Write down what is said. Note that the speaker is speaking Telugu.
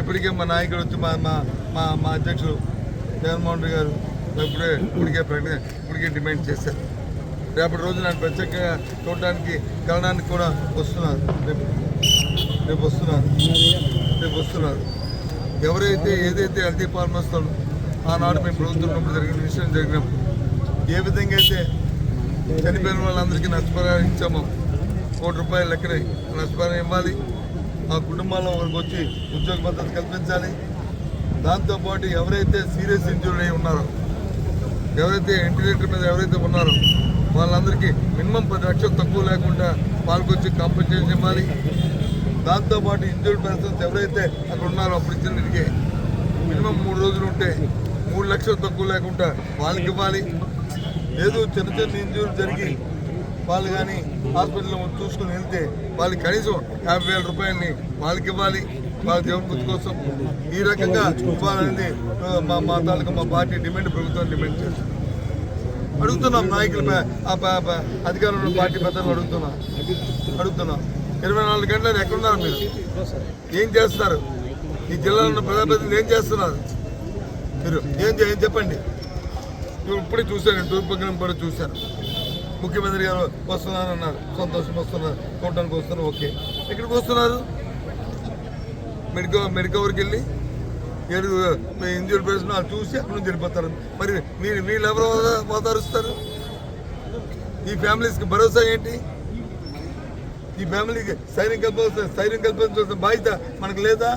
ఇప్పటికే మా నాయకుడు వచ్చి మా మా మా మా అధ్యక్షులు జగన్మోహన్ రెడ్డి గారు ఇప్పుడే ఇప్పటికే ప్రకటన ఇప్పటికే డిమాండ్ చేశారు. రేపటి రోజు నన్ను ప్రత్యేకంగా చూడడానికి కలడానికి కూడా వస్తున్నారు. రేపు రేపు వస్తున్నారు. రేపు వస్తున్నారు. ఎవరైతే ఏదైతే హెల్తీ ఫార్మర్స్ ఆనాడు మేము ప్రభుత్వం జరిగిన విషయం జరిగినప్పుడు ఏ విధంగా అయితే చనిపోయిన వాళ్ళందరికీ నష్టపరిహారం ఇచ్చామో కోటి రూపాయల లెక్కనే నష్టపరిహారం ఇవ్వాలి. ఆ కుటుంబాల్లో ఒకరికి వచ్చి ఉద్యోగ భద్రత కల్పించాలి. దాంతోపాటు ఎవరైతే సీరియస్ ఇంజూరీ అయి ఉన్నారో ఎవరైతే వెంటిలేటర్ మీద ఎవరైతే ఉన్నారో వాళ్ళందరికీ మినిమం పది లక్షలు తక్కువ లేకుండా వాళ్ళకొచ్చి కాంపెన్సేషన్ ఇవ్వాలి. దాంతోపాటు ఇంజూర్డ్ పర్సన్స్ ఎవరైతే అక్కడ ఉన్నారో అప్పుడు ఇచ్చినట్టుగా మినిమం మూడు రోజులు ఉంటే మూడు లక్షలు తక్కువ లేకుండా వాళ్ళకి ఇవ్వాలి. లేదు చిన్న చిన్న ఇంజూరీ జరిగి వాళ్ళు కానీ హాస్పిటల్లో చూసుకుని వెళ్తే వాళ్ళకి కనీసం యాభై వేల రూపాయలని వాళ్ళకి ఇవ్వాలి. వాళ్ళ దేవుని గుర్తు కోసం. ఈ రకంగా ఇవ్వాలనేది మా మా తాలూకా మా పార్టీ డిమాండ్ ప్రభుత్వం డిమాండ్ చేస్తుంది. అడుగుతున్నాం నాయకులు ఆ అధికారంలో ఉన్న పార్టీ పెద్దలు అడుగుతున్నాం. అడుగుతున్నాం. ఇరవై నాలుగు గంటలు ఎక్కడున్నారు మీరు? ఏం చేస్తున్నారు? ఈ జిల్లాలో ఉన్న ప్రజాప్రతినిధులు ఏం చేస్తున్నారు? మీరు ఏం చెప్పండి? ఇప్పుడు ఇప్పుడే చూశాను తూర్పుగ్రం కూడా చూశాను. ముఖ్యమంత్రి గారు వస్తున్నారు అన్నారు సంతోషం వస్తున్నారు చూడటానికి వస్తున్నారు ఓకే ఎక్కడికి వస్తున్నారు మెడికవర్ మెడికవర్కి వెళ్ళి ఏడు ఇంజూర్ పేషెంట్ వాళ్ళు చూసి అక్కడ నుంచి వెళ్ళిపోతారు మరి మీరు వీళ్ళు ఎవరు వాతారుస్తారు ఈ ఫ్యామిలీస్కి భరోసా ఏంటి ఈ ఫ్యామిలీకి సైన్యం కల్పించాల్సిన సైన్యం కల్పించాల్సిన బాధ్యత మనకు లేదా